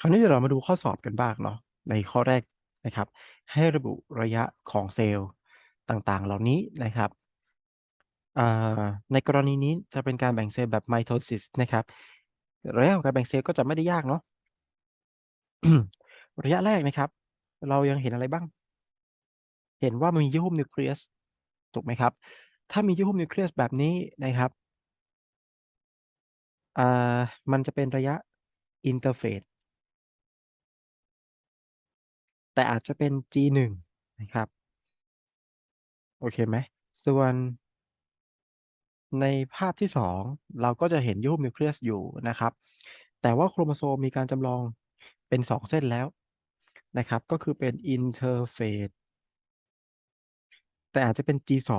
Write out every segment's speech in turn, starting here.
คราวนี้เดี๋ยวเรามาดูข้อสอบกันบ้างเนาะในข้อแรกนะครับ ให้ระบุระยะของเซลล์ต่างๆ เหล่านี้นะครับในกรณีนี้จะเป็นการแบ่งเซลล์แบบ Mitosis นะครับระยะของการแบ่งเซลล์ก็จะไม่ได้ยากเนาะระยะแรกนะครับ เรายังเห็นอะไรบ้าง?เห็นว่ามันมียี่หุ้มนิวเคลียสถูกไหมครับ ถ้ามียี่หุ้มนิวเคลียสแบบนี้นะครับมันจะเป็นระยะ Interphase แต่อาจจะเป็น G1 นะครับ โอเคไหม?ส่วนในภาพที่ 2 เราก็จะเห็นยี่หุ้มนิวเคลียสอยู่นะครับ แต่ว่าโครโมโซมมีการจำลองเป็น 2 เส้นแล้วนะครับ ก็คือเป็น Interphase แต่อาจจะเป็น G2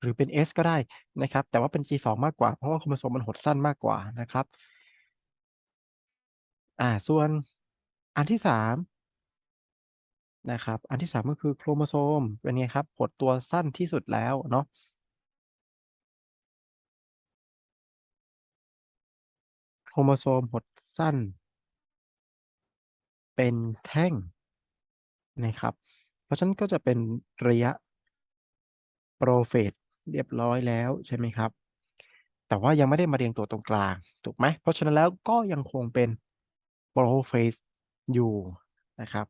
หรือเป็น S ก็ได้นะครับ แต่ว่าเป็น G2 มากกว่า เพราะว่าโครโมโซมมันหดสั้นมากกว่านะครับ อ่า ส่วนอันที่ 3 นะครับ อันที่ 3 ก็คือโครโมโซม เป็นไงครับหดตัวสั้นที่สุดแล้วเนาะ โครโมโซมหดสั้น เป็นแท่งนะครับ เพราะฉะนั้นก็จะเป็นระยะ Prophase เรียบร้อยแล้วใช่ไหมครับ แต่ว่ายังไม่ได้มาเรียงตัวตรงกลาง ถูกไหม?เพราะฉะนั้นแล้วก็ยังคงเป็น Prophase อยู่นะครับ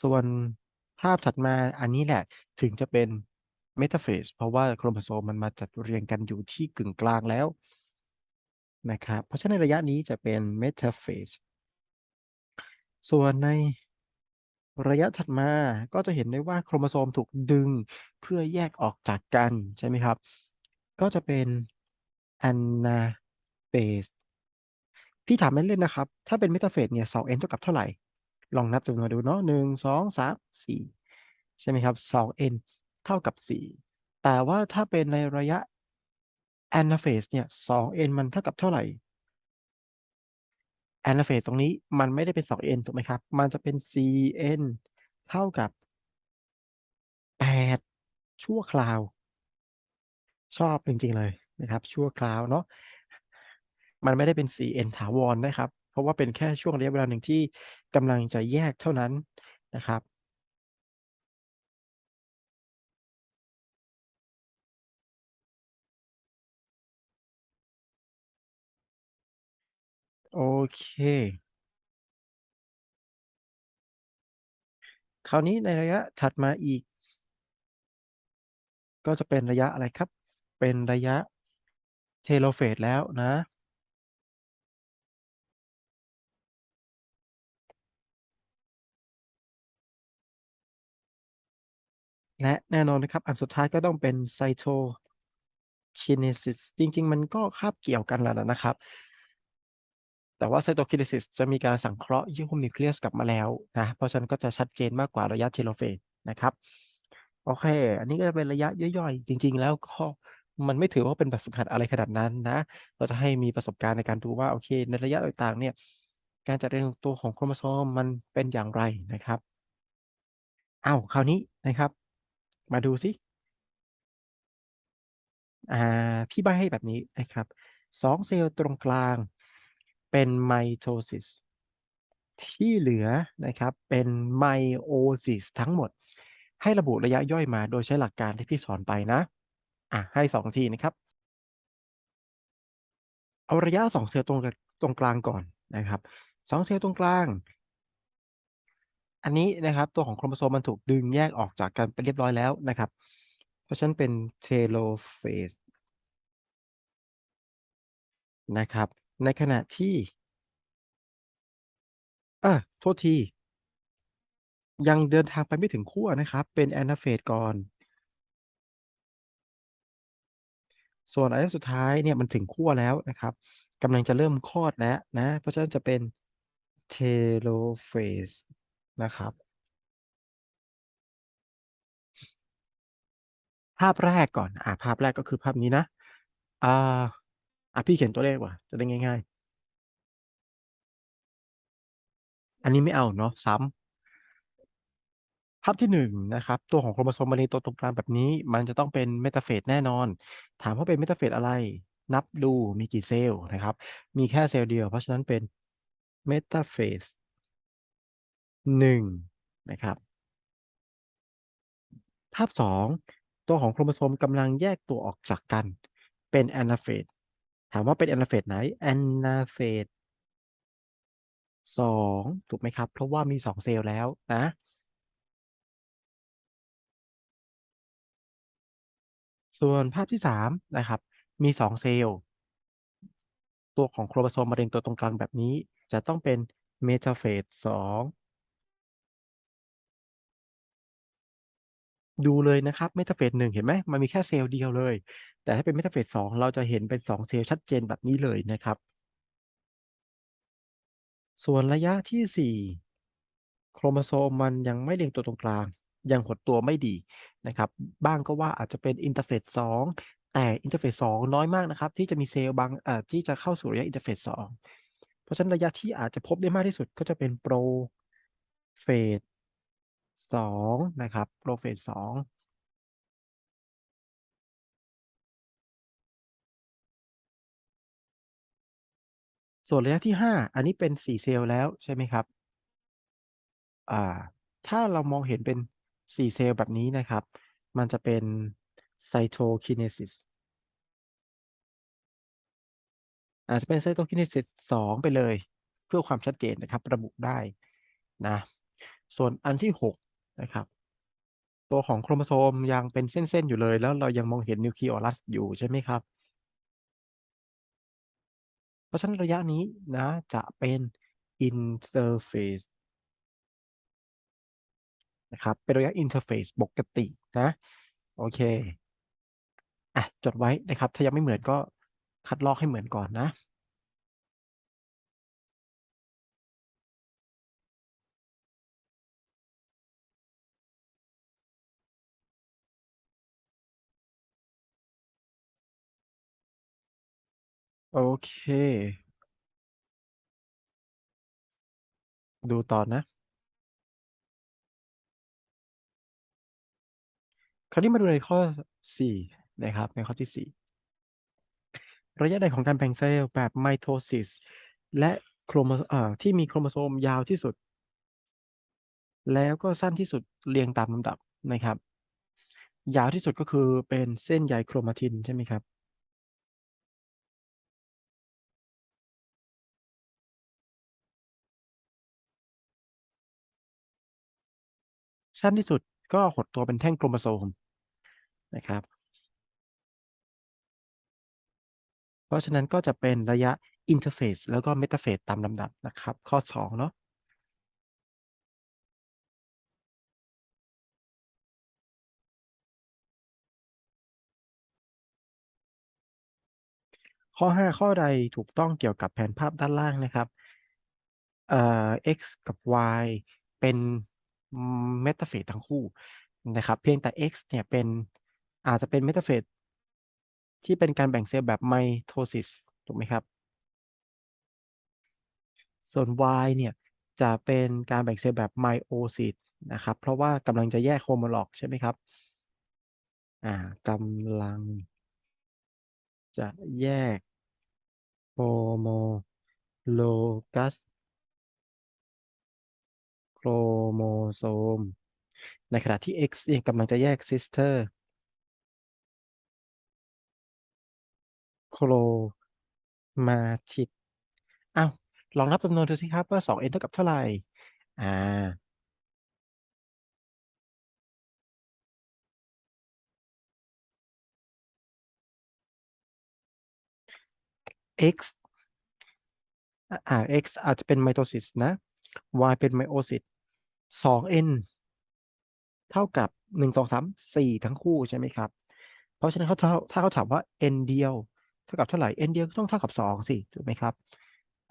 ส่วนภาพถัดมาอันนี้แหละถึงจะเป็น Metaphase เพราะว่าโครโมโซมมันมาจัดเรียงกันอยู่ที่กึ่งกลางแล้วนะครับเพราะฉะนั้นระยะนี้จะเป็น Metaphase ส่วนในระยะถัดมาก็จะเห็นได้ว่าโครโมโซมถูกดึงเพื่อแยกออกจากกันใช่ไหมครับ ก็จะเป็น Anaphase พี่ถามเล่นๆนะครับ ถ้าเป็น Metaphase เนี่ย 2n เท่ากับเท่าไหร่? ลองนับจำนวนดูเนาะ1 2 3 4ใช่ไหมครับ 2n เท่ากับ4แต่ว่าถ้าเป็นในระยะ Anaphase เนี่ย 2n มันเท่ากับเท่าไหร่? Anaphase ตรงนี้มันไม่ได้เป็น 2n ถูกไหมครับ มันจะเป็น 4n เท่ากับ8ชั่วคราว ชอบจริงๆเลยนะครับ ชั่วคราวเนาะมันไม่ได้เป็น 4n ถาวรนะครับ เพราะว่าเป็นแค่ช่วงระยะเวลาหนึ่งที่กำลังจะแยกเท่านั้นนะครับโอเค คราวนี้ในระยะถัดมาอีก ก็จะเป็นระยะอะไรครับ?เป็นระยะ Telophase แล้วนะ และแน่นอนนะครับ อันสุดท้ายก็ต้องเป็น Cytokinesis จริง ๆ มันก็คาบเกี่ยวกันแหละนะครับ แต่ว่า Cytokinesis จะมีการสังเคราะห์ยี่หุ้มนิวเคลียสกลับมาแล้วนะ เพราะฉะนั้นก็จะชัดเจนมากกว่าระยะ Telophase นะครับ โอเค อันนี้ก็จะเป็นระยะย่อยๆ จริง ๆ แล้วก็มันไม่ถือว่าเป็นแบบฝึกหัดอะไรขนาดนั้นนะ เราจะให้มีประสบการณ์ในการดูว่าโอเค ในระยะต่างๆ เนี่ย การจัดเรียงตัวของโครโมโซมมันเป็นอย่างไรนะครับอ้าวคราวนี้นะครับ มาดูซิอ่าพี่ใบให้แบบนี้นะครับ2เซลล์ตรงกลางเป็น Mitosis ที่เหลือนะครับเป็น Meiosis ทั้งหมด ให้ระบุระยะย่อยมาโดยใช้หลักการที่พี่สอนไปนะอะให้2ทีนะครับ เอาระยะ2เซลล์ตรงกตรงกลางก่อนนะครับ2เซลล์ตรงกลาง อันนี้นะครับตัวของโครโมโซมมันถูกดึงแยกออกจากกันไปเรียบร้อยแล้วนะครับ เพราะฉะนั้นเป็น Telophase นะครับ ในขณะที่อาโทษที ยังเดินทางไปไม่ถึงขั้วนะครับ เป็น Anaphase ก่อน ส่วนระยะสุดท้ายเนี่ยมันถึงขั้วแล้วนะครับกำลังจะเริ่มคลอดแล้วนะ เพราะฉะนั้นจะเป็น Telophase นะครับ ภาพแรกก่อนอาภาพแรกก็คือภาพนี้นะ อ่าอะพี่เขียนตัวเลขกว่าจะได้ง่าย ๆ อันนี้ไม่เอาเนาะซ้ำภาพที่1นะครับ ตัวของโครโมโซมมาเรียงตัวตรงกลางแบบนี้ มันจะต้องเป็น Metaphase แน่นอน ถามว่าเป็น Metaphase อะไร?นับดูมีกี่เซลล์นะครับ มีแค่เซลล์เดียว เพราะฉะนั้นเป็น metaphase 1นะครับ ภาพ2ตัวของโครโมโซมกำลังแยกตัวออกจากกัน เป็น anaphase ถามว่าเป็น anaphase ไหน anaphase 2ถูกไหมครับ เพราะว่ามี2เซลล์แล้วนะส่วนภาพที่3นะครับ มี2เซลล์ ตัวของโครโมโซมมะเร็งตัวตรงกลางแบบนี้ จะต้องเป็น metaphase 2 ดูเลยนะครับ Metaphase 1เห็นไหมมันมีแค่เซลล์เดียวเลย แต่ถ้าเป็น Metaphase 2เราจะเห็นเป็น2เซลล์ชัดเจนแบบนี้เลยนะครับ ส่วนระยะที่4โครโมโซมมันยังไม่เรียงตัวตรงกลาง ยังหดตัวไม่ดีนะครับ บ้างก็ว่าอาจจะเป็น Interphase 2แต่ Interphase 2น้อยมากนะครับ ที่จะมีเซลล์บางอ่าที่จะเข้าสู่ระยะ Interphase 2เพราะฉะนั้นระยะที่อาจจะพบได้มากที่สุดก็จะเป็นโปรเฟต Prophase 2นะครับ Prophase 2ส่วนระยะที่ 5 อันนี้เป็น 4 เซลล์แล้วใช่ไหมครับ อ่า ถ้าเรามองเห็นเป็น 4 เซลล์แบบนี้นะครับ มันจะเป็น Cytokinesis อาจจะเป็น Cytokinesis 2ไปเลย เพื่อความชัดเจนนะครับ ระบุได้นะ ส่วนอันที่6นะครับตัวของโครโมโซมยังเป็นเส้น ๆ อยู่เลย แล้วเรายังมองเห็น Nucleolus อยู่ใช่ไหมครับ เพราะฉะนั้นระยะนี้นะจะเป็น Interphase นะครับ เป็นระยะ Interphase ปกตินะ โอเค อะ จดไว้นะครับ ถ้ายังไม่เหมือนก็คัดลอกให้เหมือนก่อนนะ โอเค ดูต่อนะ คราวนี้มาดูในข้อ 4 นะครับ ในข้อที่ 4 ระยะใดของการแบ่งเซลล์แบบ Mitosis และโครโมเอ่อที่มีโครโมโซมยาวที่สุด แล้วก็สั้นที่สุดเรียงตามลำดับนะครับ ยาวที่สุดก็คือเป็นเส้นใยโครมาทินใช่ไหมครับ สั้นที่สุดก็หดตัวเป็นแท่งโครโมโซมนะครับ เพราะฉะนั้นก็จะเป็นระยะ Interphase แล้วก็ Metaphase ตามลำดับนะครับ ข้อ 2 เนาะข้อ 5 ข้อใดถูกต้องเกี่ยวกับแผนภาพด้านล่างนะครับเอ่อ x กับ y เป็น อืม Metaphase ทั้งคู่นะครับ เพียงแต่ x เนี่ยเป็นอาจจะเป็น Metaphase ที่เป็นการแบ่งเซลล์แบบ Mitosis ถูกไหมครับ ส่วน y เนี่ยจะเป็นการแบ่งเซลล์แบบ Meiosis นะครับ เพราะว่ากำลังจะแยก Homolog ใช่ไหมครับอ่ากำลังจะแยก Homologous โครโมโซม ในขณะที่ x เองกำลังจะแยก Sister โครมาทิดอ้าวลองนับจำนวนดูสิครับว่า 2n เท่ากับเท่าไหร่?อ่า x ออ่า x อาจจะเป็น Mitosis นะ y เป็น Meiosis 2n เท่ากับ 1 2 3 4 ทั้งคู่ใช่ไหมครับ เพราะฉะนั้นเขาถ้าเขาถามว่า n เดียว เท่ากับเท่าไหร? n เดียวก็ต้องเท่ากับ 2 สิ ถูกไหมครับ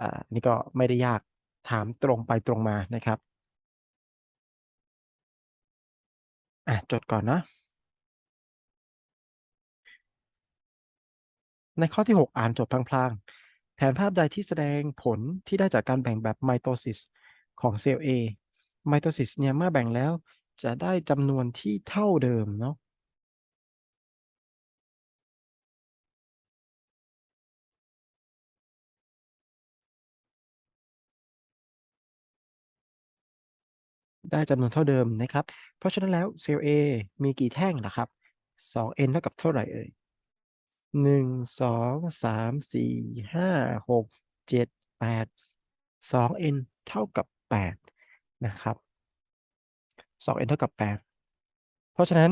อ่านี่ก็ไม่ได้ยากถามตรงไปตรงมานะครับอะจดก่อนนะ ในข้อที่ 6 อ่านจบพลางๆ แผนภาพใดที่แสดงผลที่ได้จากการแบ่งแบบ Mitosis ของเซลล์ A Mitosis เนี่ยเมื่อแบ่งแล้วจะได้จำนวนที่เท่าเดิมเนาะได้จำนวนเท่าเดิมนะครับ เพราะฉะนั้นแล้วเซลล์ A มีกี่แท่งล่ะครับ 2n เท่ากับเท่าไหร่เอ่ย 1 2 3 4 5 6 7 8 2n เท่ากับ 8 นะครับ 2n เท่ากับ 8 เพราะฉะนั้น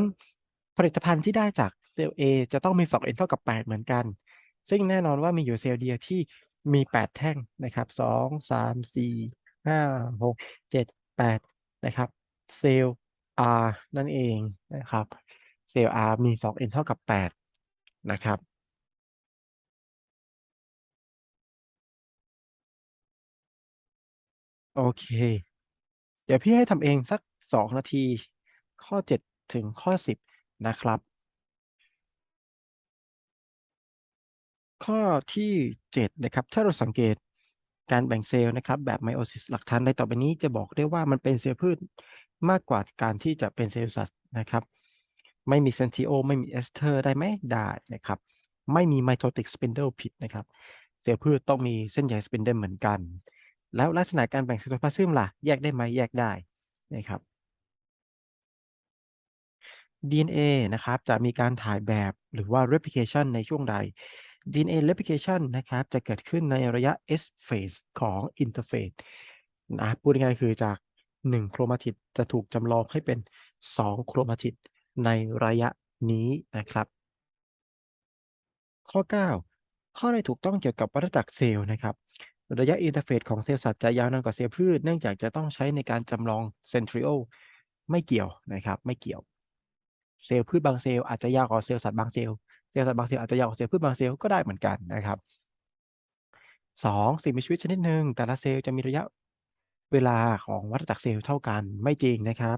ผลิตภัณฑ์ที่ได้จากเซลล์ A จะต้องมี 2n เท่ากับ 8 เหมือนกัน ซึ่งแน่นอนว่ามีอยู่เซลล์เดียวที่มี 8 แท่งนะครับ 2 3 4 5 6 7 8 นะครับเซลล์ R นั่นเองนะครับเซลล์ R มี 2n เท่ากับ 8 นะครับโอเค เดี๋ยวพี่ให้ทำเองสัก 2 นาที ข้อ 7 ถึงข้อ 10 นะครับ ข้อที่ 7 นะครับ ถ้าเราสังเกตการแบ่งเซลล์นะครับ แบบ Meiosis หลักฐานใดต่อไปนี้จะบอกได้ว่ามันเป็นเซลล์พืชมากกว่าการที่จะเป็นเซลล์สัตว์นะครับ ไม่มี Centriole ไม่มีเอสเทอร์ได้ไหม?ได้นะครับ ไม่มี Mitotic Spindle ผิดนะครับ เซลล์พืชต้องมีเส้นใย Spindle เหมือนกัน แล้วลักษณะการแบ่ง Cytoplasm ล่ะ แยกได้ไหม?แยกได้นะครับ DNA นะครับ จะมีการถ่ายแบบหรือว่า Replication ในช่วงใด DNA Replication นะครับ จะเกิดขึ้นในระยะ S phase ของ Interphase นะพูดง่ายๆคือจาก 1 โครมาติดจะถูกจำลองให้เป็น 2 โครมาติดในระยะนี้นะครับ ข้อ 9 ข้อใดถูกต้องเกี่ยวกับวัฏจักรเซลล์นะครับ ระยะ Interphase ของเซลล์สัตว์จะยาวนานกว่าเซลล์พืช เนื่องจากจะต้องใช้ในการจำลอง Centriole ไม่เกี่ยวนะครับ ไม่เกี่ยว เซลล์พืชบางเซลล์อาจจะยาวกว่าเซลล์สัตว์บางเซลล์เซลล์สัตว์บางเซลล์อาจจะยาวกว่าเซลล์พืชบางเซลล์ก็ได้เหมือนกันนะครับ2สิ่งมีชีวิตชนิดหนึ่งแต่ละเซลล์จะมีระยะเวลาของวัฏจักรเซลล์เท่ากันไม่จริงนะครับ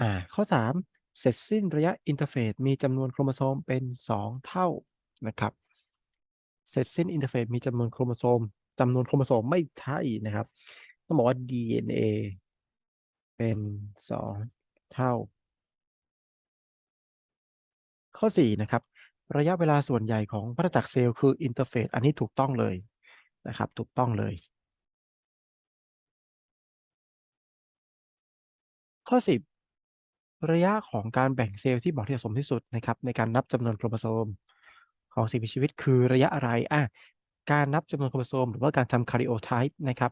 อ่าข้อ 3 เสร็จสิ้นระยะ Interphase มีจำนวนโครโมโซมเป็น 2 เท่านะครับ เสร็จสิ้น Interphase มีจำนวนโครโมโซมจำนวนโครโมโซมไม่ใช่นะครับ ต้องบอกว่า DNA เป็น2เท่า ข้อ4นะครับ ระยะเวลาส่วนใหญ่ของวัฏจักรเซลล์คือ Interphase อันนี้ถูกต้องเลยนะครับ ถูกต้องเลย ข้อ10ระยะของการแบ่งเซลล์ที่เหมาะที่สมที่สุดนะครับ ในการนับจำนวนโครโมโซม ของสิ่งมีชีวิตคือระยะอะไร?อาการนับจำนวนโครโมโซม หรือว่าการทำ Karyotype นะครับ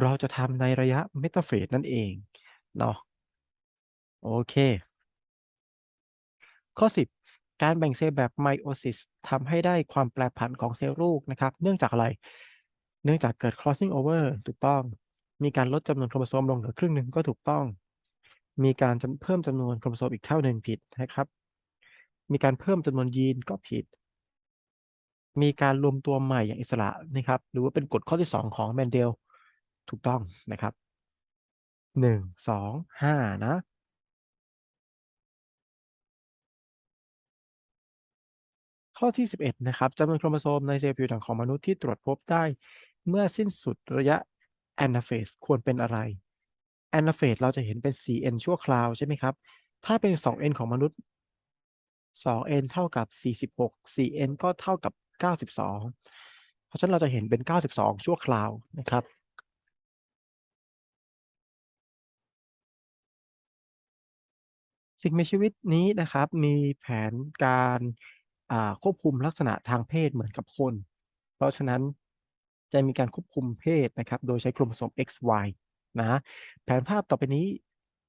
เราจะทำในระยะ Metaphase นั่นเองเนาะโอเค ข้อ 10 การแบ่งเซลล์แบบ Meiosis ทำให้ได้ความแปรผันของเซลล์ลูกนะครับ เนื่องจากอะไร?เนื่องจากเกิด Crossing over ถูกต้อง มีการลดจำนวนโครโมโซมลงเหลือครึ่งหนึ่งก็ถูกต้อง มีการเพิ่มจำนวนโครโมโซมอีกเท่าหนึ่งผิดนะครับ มีการเพิ่มจำนวนยีนก็ผิด มีการรวมตัวใหม่อย่างอิสระนะครับ หรือว่าเป็นกฎข้อที่ 2 ของ Mendel ถูกต้องนะครับ 1 2 5 นะ ข้อที่ 11 นะครับจำนวนโครโมโซมในเซลล์ผิวหนังของมนุษย์ที่ตรวจพบได้ เมื่อสิ้นสุดระยะ Anaphase ควรเป็นอะไร? Anaphase เราจะเห็นเป็น 4n ชั่วคราวใช่ไหมครับ ถ้าเป็น 2n ของมนุษย์ 2n เท่ากับ 46 4n ก็เท่ากับ 92 เพราะฉะนั้นเราจะเห็นเป็น 92 ชั่วคราวนะครับสิ่งมีชีวิตนี้นะครับมีแผนการควบคุมลักษณะทางเพศเหมือนกับคน เพราะฉะนั้นจะมีการควบคุมเพศนะครับ โดยใช้โครโมโซม XY นะแผนภาพต่อไปนี้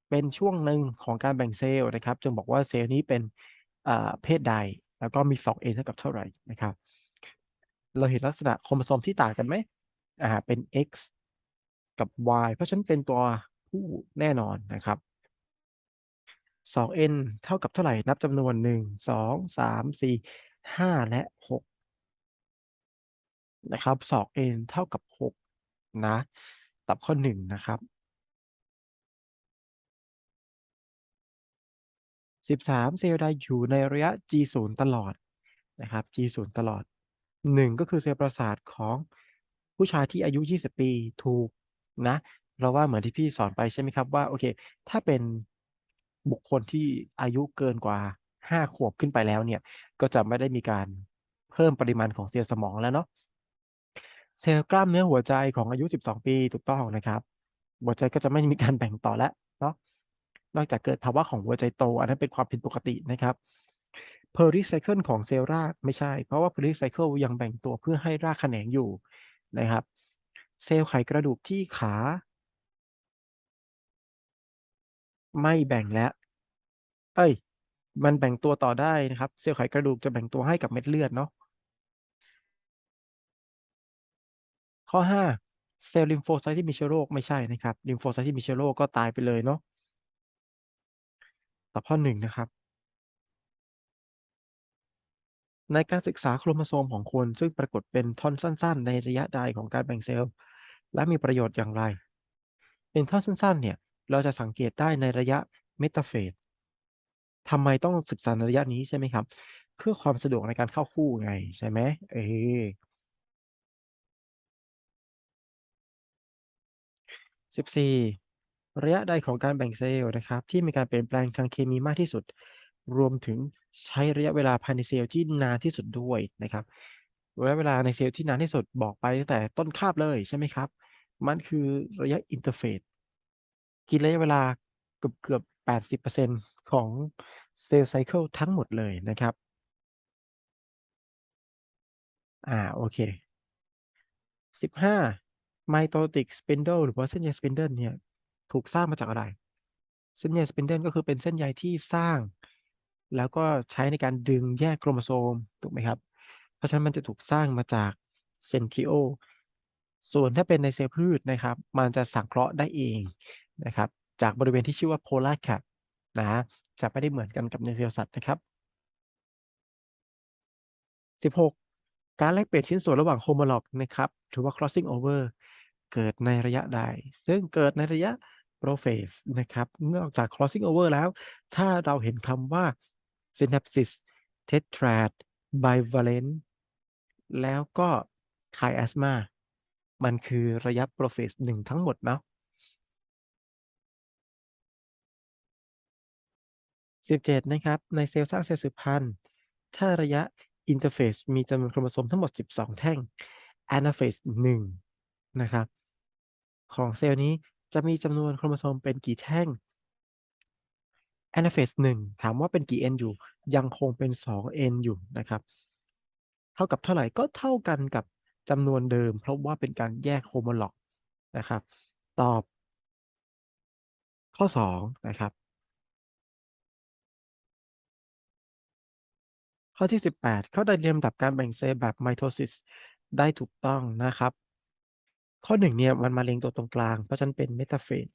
เป็นช่วงหนึ่งของการแบ่งเซลล์นะครับ จึงบอกว่าเซลล์นี้เป็นเพศใด แล้วก็มี 2n เท่ากับเท่าไหร่นะครับ เราเห็นลักษณะโครโมโซมที่ต่างกันไหม?อ่าเป็น X กับ Y เพราะฉะนั้นเป็นตัวผู้แน่นอนนะครับ 2n เท่ากับเท่าไหร่?นับจำนวน 1 2 3 4 5 และ 6 นะครับ 2n เท่ากับ 6 นะตอบข้อ 1 นะครับ 13 เซลล์ใดอยู่ในระยะ G0 ตลอดนะครับ G0 ตลอด 1ก็คือเซลล์ประสาทของผู้ชายที่อายุ 20 ปีถูกนะ เราว่าเหมือนที่พี่สอนไปใช่ไหมครับว่าโอเค ถ้าเป็นบุคคลที่อายุเกินกว่า 5 ขวบขึ้นไปแล้วเนี่ย ก็จะไม่ได้มีการเพิ่มปริมาณของเซลล์สมองแล้วเนาะเซลล์กล้ามเนื้อหัวใจของอายุ 12 ปีถูกต้องนะครับ หัวใจก็จะไม่มีการแบ่งต่อแล้วเนาะนอกจากเกิดภาวะของหัวใจโต อันนั้นเป็นความผิดปกตินะครับ Pericycle ของเซลล์รากไม่ใช่ เพราะว่า Pericycle ยังแบ่งตัวเพื่อให้รากแขนงอยู่นะครับ เซลล์ไขกระดูกที่ขา ไม่แบ่งแล้ว เอ้ย มันแบ่งตัวต่อได้นะครับ เซลล์ไขกระดูกจะแบ่งตัวให้กับเม็ดเลือดเนาะข้อ 5 เซลล์ลิมโฟไซต์ที่มีเชื้อโรคไม่ใช่นะครับลิมโฟไซต์ที่มีเชื้อโรคก็ตายไปเลยเนาะตอข้อ1นะครับ ในการศึกษาโครโมโซมของคน ซึ่งปรากฏเป็นท่อนสั้น ๆ ในระยะใดของการแบ่งเซลล์ และมีประโยชน์อย่างไร เป็นท่อนสั้น ๆ เนี่ย เราจะสังเกตได้ในระยะเมตาเฟสทำไมต้องศึกษาในระยะนี้ใช่ไหมครับ เพื่อความสะดวกในการเข้าคู่ไงใช่ไหมเออ14ระยะใดของการแบ่งเซลล์นะครับ ที่มีการเปลี่ยนแปลงทางเคมีมากที่สุด รวมถึงใช้ระยะเวลาภายในเซลล์ที่นานที่สุดด้วยนะครับระยะเวลาในเซลล์ที่นานที่สุดบอกไปตั้งแต่ต้นคาบเลยใช่ไหมครับ มันคือระยะอินเทอร์เฟสกินระยะเวลาเกือบๆ80%ของเซลล์ไซเคิลทั้งหมดเลยนะครับ อ่า โอเค 15 Mitotic Spindle หรือว่าเส้นใย Spindle เนี่ย ถูกสร้างมาจากอะไร เส้นใย Spindle ก็คือเป็นเส้นใยที่สร้าง แล้วก็ใช้ในการดึงแยกโครโมโซม ถูกไหมครับ เพราะฉะนั้นมันจะถูกสร้างมาจาก Centriole ส่วนถ้าเป็นในเซลล์พืชนะครับ มันจะสังเคราะห์ได้เองนะครับ จากบริเวณที่ชื่อว่า Polar Cap นะ จะไม่ได้เหมือนกันกับในเซลล์สัตว์นะครับ 16 การแลกเปลี่ยนชิ้นส่วนระหว่าง Homolog นะครับหรือว่า Crossing over เกิดในระยะใด ซึ่งเกิดในระยะ Prophase นะครับ นอกจาก Crossing over แล้ว ถ้าเราเห็นคำว่า Synapsis Tetrad Bivalent แล้วก็ Chiasma มันคือระยะ Prophase 1ทั้งหมดเนาะ17นะครับ ในเซลล์สร้างเซลล์สืบพันธุ์ถ้าระยะอินเทอร์เฟสมีจำนวนโครโมโซมทั้งหมด 12 แท่ง Anaphase 1นะครับ ของเซลล์นี้จะมีจำนวนโครโมโซมเป็นกี่แท่ง Anaphase 1 ถามว่าเป็นกี่ N อยู่ ยังคงเป็น 2 N อยู่นะครับ เท่ากับเท่าไหร่ก็เท่ากันกับจำนวนเดิม เพราะว่าเป็นการแยก Homolog นะครับ ตอบ ข้อ 2 นะครับ ข้อที่ 18 เข้าใจเรียงลำดับการแบ่งเซลล์แบบ Mitosis ได้ถูกต้องนะครับ ข้อ 1 เนี่ยมันมาเรียงตัวตรงกลาง เพราะฉะนั้นเป็น Metaphase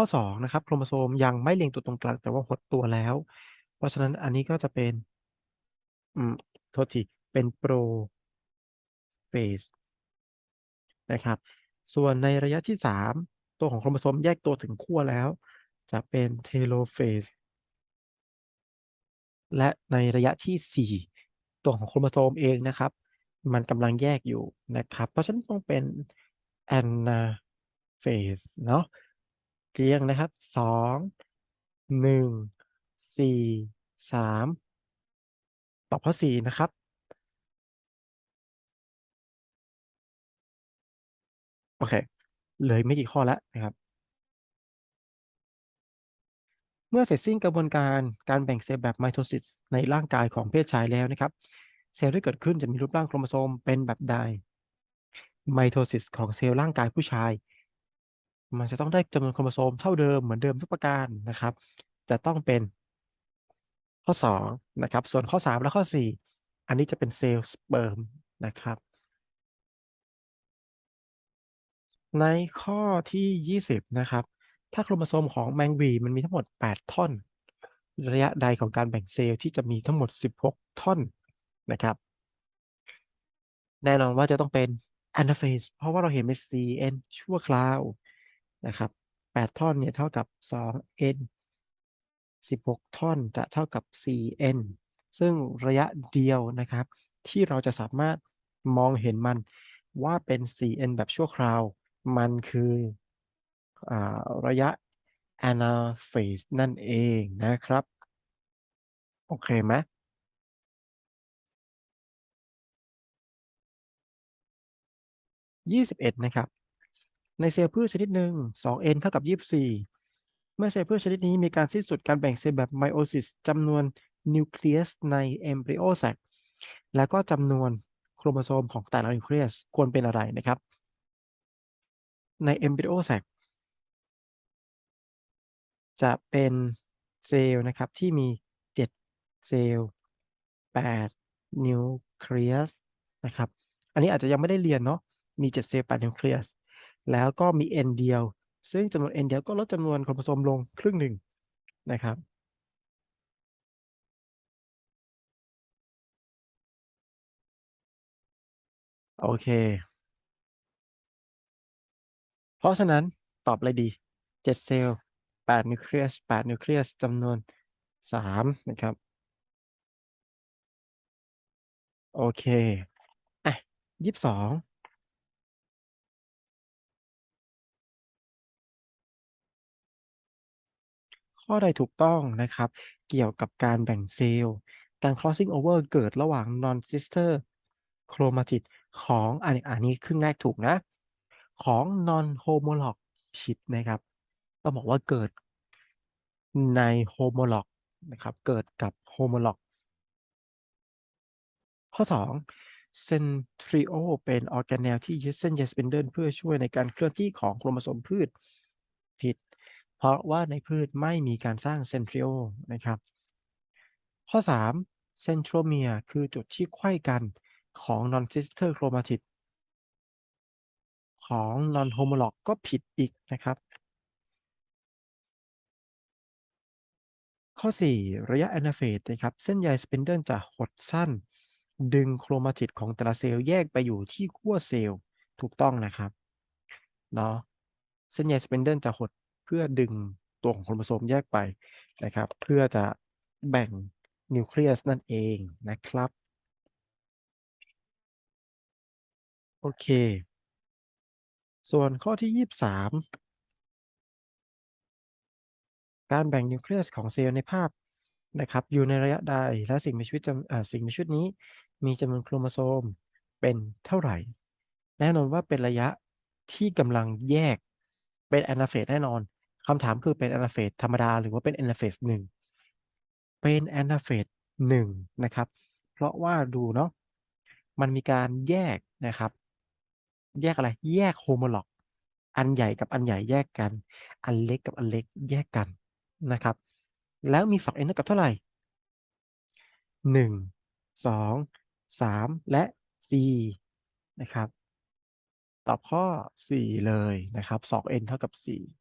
ข้อ2นะครับโครโมโซมยังไม่เรียงตัวตรงกลางแต่ว่าหดตัวแล้ว เพราะฉะนั้นอันนี้ก็จะเป็นอืมโทษทีเป็น Prophase นะครับ ส่วนในระยะที่ 3 ตัวของโครโมโซมแยกตัวถึงขั้วแล้ว จะเป็น Telophase และในระยะที่ 4 ตัวของโครโมโซมเองนะครับ มันกำลังแยกอยู่นะครับ เพราะฉะนั้นต้องเป็น Anaphase เนาะ เรียงนะครับ2 1 4 3ตอบข้อ4นะครับ โอเคเหลือไม่กี่ข้อแล้วนะครับ เมื่อเสร็จสิ้นกระบวนการการแบ่งเซลล์แบบ Mitosis ในร่างกายของเพศชายแล้วนะครับ เซลล์ที่เกิดขึ้นจะมีรูปร่างโครโมโซมเป็นแบบใด Mitosis ของเซลล์ร่างกายผู้ชาย มันจะต้องได้จำนวนโครโมโซมเท่าเดิมเหมือนเดิมทุกประการนะครับ จะต้องเป็นข้อ2นะครับ ส่วนข้อ 3 และข้อ 4 อันนี้จะเป็นเซลล์สเปิร์มนะครับ ในข้อที่ 20 นะครับ ถ้าโครโมโซมของแมงวีมันมีทั้งหมด 8 ท่อน ระยะใดของการแบ่งเซลล์ที่จะมีทั้งหมด 16 ท่อนนะครับ แน่นอนว่าจะต้องเป็น Anaphase เฟสเพราะว่าเราเห็นเป็น 4N ชั่วคราว นะครับ8ท่อนเนี่ยเท่ากับ 2N 16 ท่อนจะเท่ากับ 4N ซึ่งระยะเดียวนะครับ ที่เราจะสามารถมองเห็นมันว่าเป็น 4N แบบชั่วคราว มันคืออระยะ Anaphase นั่นเองนะครับ โอเคไหม?21 นะครับ ในเซลล์พืชชนิดหนึ่ง 2n เท่ากับ 24 เมื่อเซลล์พืชชนิดนี้มีการสิ้นสุดการแบ่งเซลล์แบบไมโอซิสจำนวนนิวเคลียสในเอมบริโอแซกแล้วก็จำนวนโครโมโซมของแต่ละนิวเคลียสควรเป็นอะไรนะครับ ในเอมบริโอแซกจะเป็นเซลล์นะครับที่มี 7 เซลล์ 8 นิวเคลียสนะครับ อันนี้อาจจะยังไม่ได้เรียนเนาะ มี 7 เซลล์ 8 นิวเคลียส แล้วก็มี N เดียว ซึ่งจำนวน N เดียวก็ลดจำนวนโครโมโซมลงครึ่งหนึ่งนะครับ โอเค เพราะฉะนั้นตอบอะไรดี 7 เซลล์8นิวเคลียส8นิวเคลียสจำนวน 3 นะครับ โอเค อะ 22 ข้อใดถูกต้องนะครับ เกี่ยวกับการแบ่งเซลล์ การ crossing over เกิดระหว่าง non-sister chromatid ของอันนี้อันนี้ครึ่งแรกถูกนะ ของ non homolog ผิดนะครับต้องบอกว่าเกิดใน homolog นะครับ เกิดกับ homolog ข้อ2 centrio เป็นออร์แกเนลที่ยึดเส้นใยสปินเดิลเพื่อช่วยในการเคลื่อนที่ของโครโมโซมพืช ผิด เพราะว่าในพืชไม่มีการสร้างเซนทริโอนะครับ ข้อ3 centromere คือจุดที่ไขว้กันของ non-sister chromatid ของ non-homolog ก็ผิดอีกนะครับ ข้อ 4 ระยะ anaphase นะครับ เส้นใยสปินเดิลจะหดสั้น ดึงโครมาติดของแต่ละเซลล์แยกไปอยู่ที่ขั้วเซลล์ถูกต้องนะครับเนาะเส้นใยสเปนเดิลจะหด พื่อดึงตัวของโครโมโซมแยกไปนะครับ เพื่อจะแบ่งนิวเคลียสนั่นเองนะครับ โอเค ส่วนข้อที่ 23 การแบ่งนิวเคลียสของเซลล์ในภาพนะครับ อยู่ในระยะใดและสิ่งมีชีวิตจำสิ่งมีชีวิตนี้ มีจำนวนโครโมโซมเป็นเท่าไหร่ แน่นอนว่าเป็นระยะที่กำลังแยกเป็น anaphase แน่นอน คำถามคือเป็น anaphase ธรรมดา หรือว่าเป็น anaphase 1เป็น anaphase 1นะครับ เพราะว่าดูเนาะ มันมีการแยกนะครับ แยกอะไร แยก homolog อันใหญ่กับอันใหญ่แยกกัน อันเล็กกับอันเล็กแยกกันนะครับ แล้วมี 2n เท่ากับเท่าไหร่ 1 2 3 และ 4 นะครับ ตอบข้อ 4 เลยนะครับ 2n เท่ากับ 4